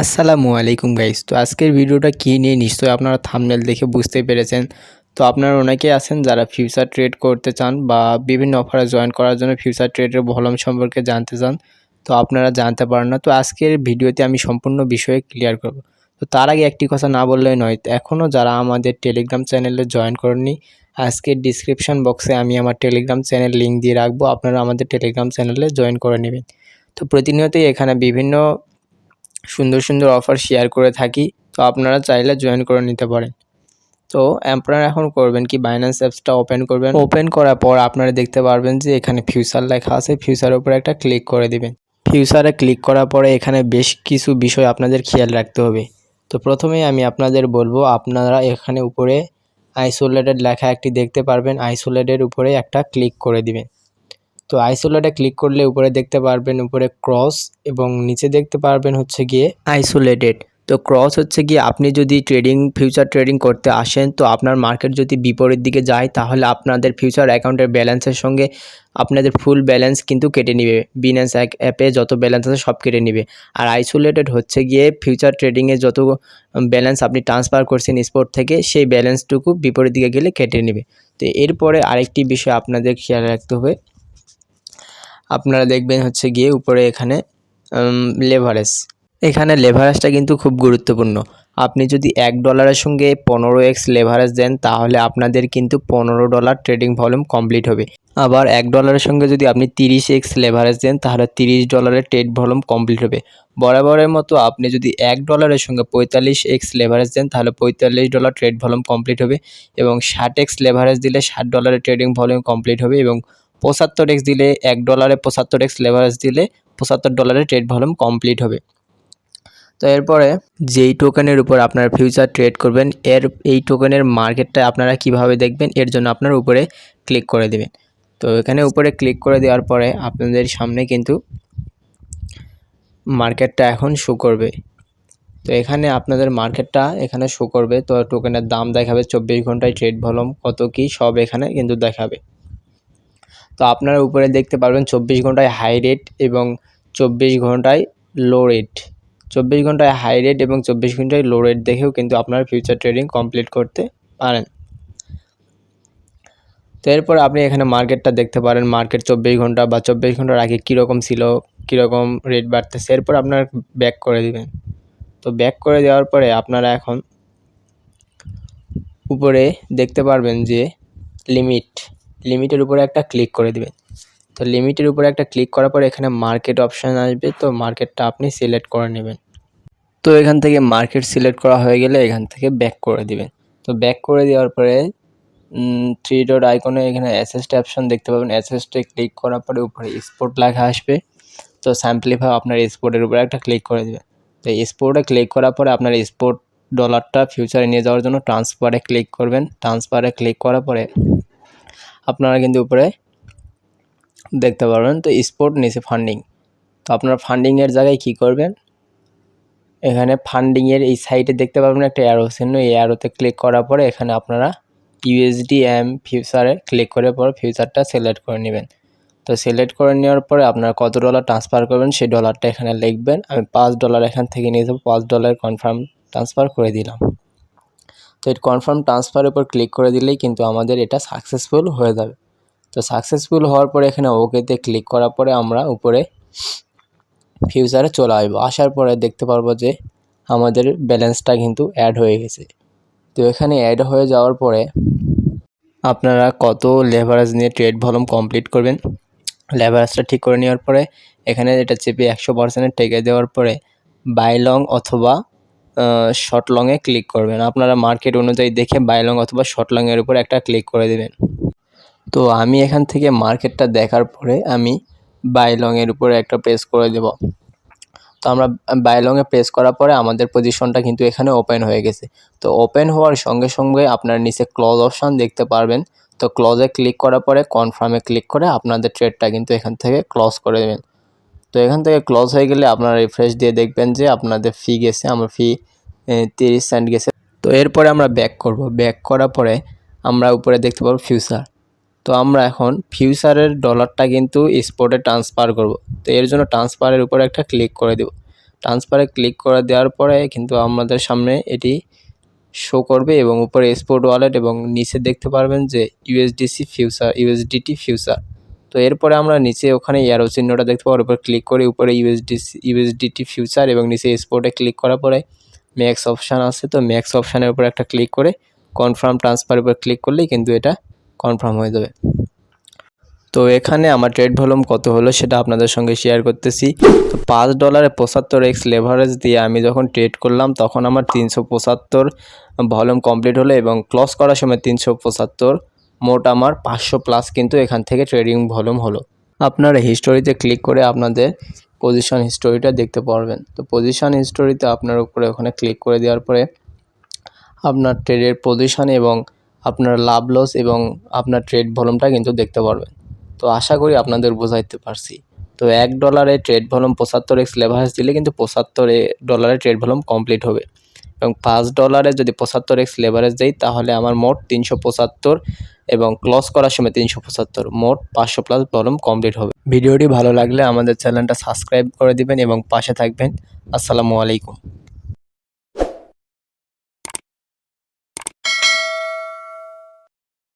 আসসালামু আলাইকুম গাইস তো আজকের ভিডিওটা কী নিয়ে? নিশ্চয়ই আপনারা থামনেল দেখে বুঝতে পেরেছেন। তো আপনারা অনেকেই আছেন যারা ফিউচার ট্রেড করতে চান বা বিভিন্ন অফারে জয়েন করার জন্য ফিউচার ট্রেডের ভলম সম্পর্কে জানতে চান। তো আপনারা জানতে পারেন না। তো আজকের ভিডিওতে আমি সম্পূর্ণ বিষয়ে ক্লিয়ার করব। তো তার আগে একটি কথা না বললেই নয় এখনও যারা আমাদের টেলিগ্রাম চ্যানেলে জয়েন করেননি, আজকের ডিসক্রিপশান বক্সে আমি আমার টেলিগ্রাম চ্যানেল লিঙ্ক দিয়ে রাখব। আপনারা আমাদের টেলিগ্রাম চ্যানেলে জয়েন করে নেবেন। তো প্রতিনিয়তই এখানে বিভিন্ন সুন্দর সুন্দর অফার শেয়ার করে থাকি। তো আপনারা চাইলে জয়েন করে নিতে পারেন। তো আপনারা এখন করবেন কি? বাইন্যান্স অ্যাপসটা ওপেন করবেন। ওপেন করার পর আপনারা দেখতে পারবেন যে এখানে ফিউচার লেখা আছে। ফিউচারের উপরে একটা ক্লিক করে দিবেন। ফিউচারে ক্লিক করার পরে এখানে বেশ কিছু বিষয় আপনাদের খেয়াল রাখতে হবে। তো প্রথমেই আমি আপনাদের বলব, আপনারা এখানে উপরে আইসোলেটেড লেখা একটি দেখতে পারবেন। আইসোলেটের উপরে একটা ক্লিক করে দিবেন। তো আইসোলেটে ক্লিক করলে উপরে দেখতে পারবেন উপরে ক্রস এবং নিচে দেখতে পারবেন হচ্ছে গিয়ে আইসোলেটেড তো ক্রস হচ্ছে গিয়ে আপনি যদি ট্রেডিং ফিউচার ট্রেডিং করতে আসেন, তো আপনার মার্কেট যদি বিপরীত দিকে যায়, তাহলে আপনাদের ফিউচার অ্যাকাউন্টের ব্যালেন্সের সঙ্গে আপনাদের ফুল ব্যালেন্স কিন্তু কেটে নেবে। বিনেন্স অ্যাপে যত ব্যালেন্স আছে সব কেটে নেবে। আর আইসোলেটেড হচ্ছে গিয়ে ফিউচার ট্রেডিংয়ে যত ব্যালেন্স আপনি ট্রান্সফার করছেন স্পোর্ট থেকে, সেই ব্যালেন্সটুকু বিপরীত দিকে গেলে কেটে নেবে। তো এরপরে আরেকটি বিষয় আপনাদের খেয়াল রাখতে হবে। আপনারা দেখবেন হচ্ছে গিয়ে উপরে এখানে লেভারেজ এখানে লেভারেজটা কিন্তু খুব গুরুত্বপূর্ণ। আপনি যদি এক ডলারের সঙ্গে পনেরো এক্স লেভারেজ দেন, তাহলে আপনাদের কিন্তু পনেরো ডলার ট্রেডিং ভলিউম কমপ্লিট হবে। আবার এক ডলারের সঙ্গে যদি আপনি তিরিশ এক্স লেভারেজ দেন, তাহলে তিরিশ ডলারের ট্রেড ভলিউম কমপ্লিট হবে। বরাবরের মতো আপনি যদি এক ডলারের সঙ্গে পঁয়তাল্লিশ এক্স লেভারেজ দেন, তাহলে পঁয়তাল্লিশ ডলার ট্রেড ভলিউম কমপ্লিট হবে এবং ষাট এক্স লেভারেজ দিলে ষাট ডলারের ট্রেডিং ভলিউম কমপ্লিট হবে এবং পঁচাত্তর এক্স দিলে এক ডলারে পঁচাত্তর এক্স লেভারেজ দিলে পঁচাত্তর ডলারের ট্রেড ভলিউম কমপ্লিট হবে। তো এরপরে যেই টোকেনের উপর আপনারা ফিউচার ট্রেড করবেন, এর, এই টোকেনের মার্কেটটা আপনারা কীভাবে দেখবেন, এর জন্য আপনার উপরে ক্লিক করে দেবেন। তো এখানে উপরে ক্লিক করে দেওয়ার পরে আপনাদের সামনে কিন্তু মার্কেটটা এখন শো করবে। তো এখানে আপনাদের মার্কেটটা এখানে শো করবে। তো টোকেনের দাম দেখাবে চব্বিশ ঘন্টায় ট্রেড ভলিউম কত কী সব এখানে কিন্তু দেখাবে। তো আপনারা উপরে দেখতে পারবেন চব্বিশ ঘন্টায় হাই রেট এবং চব্বিশ ঘন্টায় লো রেট চব্বিশ ঘন্টায় হাই রেট এবং চব্বিশ ঘন্টায় লো রেট দেখেও কিন্তু আপনারা ফিউচার ট্রেডিং কমপ্লিট করতে পারেন। তো এরপর আপনি এখানে মার্কেটটা দেখতে পারেন মার্কেট চব্বিশ ঘণ্টা বা চব্বিশ ঘণ্টার আগে কীরকম ছিল, কীরকম রেট বাড়তেছে, এরপর আপনার ব্যাক করে দিবেন। তো ব্যাক করে দেওয়ার পরে আপনারা এখন উপরে দেখতে পারবেন যে লিমিট লিমিটের উপরে একটা ক্লিক করে দেবেন। তো লিমিটের উপরে একটা ক্লিক করার পরে এখানে মার্কেট অপশান আসবে, তো মার্কেটটা আপনি সিলেক্ট করে নেবেন। তো এখান থেকে মার্কেট সিলেক্ট করা হয়ে গেলে এখান থেকে ব্যাক করে দিবেন। তো ব্যাক করে দেওয়ার পরে থ্রি ডট আইকনে এখানে অ্যাসেস্ট অপশান দেখতে পাবেন। অ্যাসেস্টে ক্লিক করার পরে উপরে স্পোর্ট লেখা আসবে। তো স্যাম্পলিফাই আপনার স্পোর্টের উপরে একটা ক্লিক করে দেবেন। তো স্পোর্টে ক্লিক করার পরে আপনার স্পোর্ট ডলারটা ফিউচারে নিয়ে যাওয়ার জন্য ট্রান্সফারে ক্লিক করবেন। ট্রান্সফারে ক্লিক করার পরে আপনারা কিন্তু উপরে দেখতে পারবেন। তো স্পোর্ট নিচে ফান্ডিং তো আপনারা ফান্ডিংয়ের জায়গায় কি করবেন? এখানে ফান্ডিংয়ের এই সাইটে দেখতে পারবেন একটা অ্যারো চিহ্ন। এই অ্যারোতে ক্লিক করার পরে এখানে আপনারা ইউএসডি এম ফিউচারে ক্লিক করে পরে ফিউচারটা সিলেক্ট করে নেবেন। তো সিলেক্ট করে নেওয়ার পরে আপনারা কত ডলার ট্রান্সফার করবেন সেই ডলারটা এখানে লিখবেন। আমি পাঁচ ডলার এখান থেকে নিয়ে যাব, পাঁচ ডলার কনফার্ম ট্রান্সফার করে দিলাম। তো এই কনফার্ম ট্রান্সফারের উপর ক্লিক করে দিলেই কিন্তু আমাদের এটা সাকসেসফুল হয়ে যাবে। তো সাকসেসফুল হওয়ার পরে এখানে ওকেতে ক্লিক করার পরে আমরা উপরে ফিউচারে চলে আসব। আসার পরে দেখতে পারব যে আমাদের ব্যালেন্সটা কিন্তু অ্যাড হয়ে গেছে। তো এখানে অ্যাড হয়ে যাওয়ার পরে আপনারা কত লেভারেজ নিয়ে ট্রেড ভলিউম কমপ্লিট করবেন? লেভারেজটা ঠিক করে নেওয়ার পরে এখানে এটা চেপে একশো পার্সেন্টের টেকে দেওয়ার পরে বাই লং অথবা শর্ট লংয়ে ক্লিক করবেন। আপনারা মার্কেট অনুযায়ী দেখে বাই লং অথবা শর্ট লংয়ের উপর একটা ক্লিক করে দেবেন। তো আমি এখান থেকে মার্কেটটা দেখার পরে আমি বাই বাইলংয়ের উপরে একটা প্রেস করে দেব। তো আমরা বাই বাইলংয়ে প্রেস করার পরে আমাদের পজিশনটা কিন্তু এখানে ওপেন হয়ে গেছে। তো ওপেন হওয়ার সঙ্গে সঙ্গে আপনার নিচে ক্লজ অপশান দেখতে পারবেন। তো ক্লজে ক্লিক করার পরে কনফার্মে ক্লিক করে আপনাদের ট্রেডটা কিন্তু এখান থেকে ক্লজ করে দেবেন। তো এখান থেকে ক্লজ হয়ে গেলে আপনারা রিফ্রেশ দিয়ে দেখবেন যে আপনাদের ফি গেছে, আমার ফি তিরিশ সেন্ট গেছে। তো এরপরে আমরা ব্যাক করব। ব্যাক করার পরে আমরা উপরে দেখতে পাবো ফিউচার তো আমরা এখন ফিউচারের ডলারটা কিন্তু স্পটে ট্রান্সফার করব। তো এর জন্য ট্রান্সফারের উপরে একটা ক্লিক করে দেব। ট্রান্সফারে ক্লিক করে দেওয়ার পরে কিন্তু আমাদের সামনে এটি শো করবে এবং উপরে স্পোর্ট ওয়ালেট এবং নিচে দেখতে পারবেন যে ইউএসডিসি ফিউচার ইউএসডিটি ফিউচার তো এরপরে আমরা নিচে ওখানে এয়ারো চিহ্নটা দেখতে পাওয়ার উপর ক্লিক করে উপরে ইউএসডিসি ইউএসডিটি ফিউচার এবং নিচে স্পোর্টে ক্লিক করার পরে ম্যাক্স অপশান আছে। তো ম্যাক্স অপশানের উপর একটা ক্লিক করে কনফার্ম ট্রান্সফার উপর ক্লিক করলেই কিন্তু এটা কনফার্ম হয়ে যাবে। তো এখানে আমার ট্রেড ভলিউম কত হলো সেটা আপনাদের সঙ্গে শেয়ার করতেছি। তো পাঁচ ডলারে পঁচাত্তর এক্স লেভারেজ দিয়ে আমি যখন ট্রেড করলাম তখন আমার তিনশো পঁচাত্তর ভলিউম কমপ্লিট হলো এবং ক্লস করার সময় তিনশো পঁচাত্তর মোট আমার পাঁচশো প্লাস কিন্তু এখান থেকে ট্রেডিং ভলিউম হলো। আপনারা হিস্টোরিতে ক্লিক করে আপনাদের পজিশন হিস্টোরিটা দেখতে পারবেন। তো পজিশন হিস্টোরিতে আপনার উপরে ওখানে ক্লিক করে দেওয়ার পরে আপনার ট্রেডের পজিশন এবং আপনার লাভ লস এবং আপনার ট্রেড ভলিউমটা কিন্তু দেখতে পারবেন। তো আশা করি আপনাদের বোঝাইতে পারছি। তো এক ডলারে ট্রেড ভলিউম পঁচাত্তর এক্স লেভারেজ দিলে কিন্তু পঁচাত্তর ডলারে ট্রেড ভলিউম কমপ্লিট হবে। এবং পাঁচ ডলারে যদি পঁচাত্তর এক্স লেভারেজ দেই, তাহলে আমার মোট তিনশো পঁচাত্তর এবং ক্লস করার সময় তিনশো পঁচাত্তর, মোট পাঁচশো প্লাস ভলিউম কমপ্লিট হবে। ভিডিওটি ভালো লাগলে আমাদের চ্যানেলটা সাবস্ক্রাইব করে দিবেন এবং পাশে থাকবেন। আসসালামু আলাইকুম।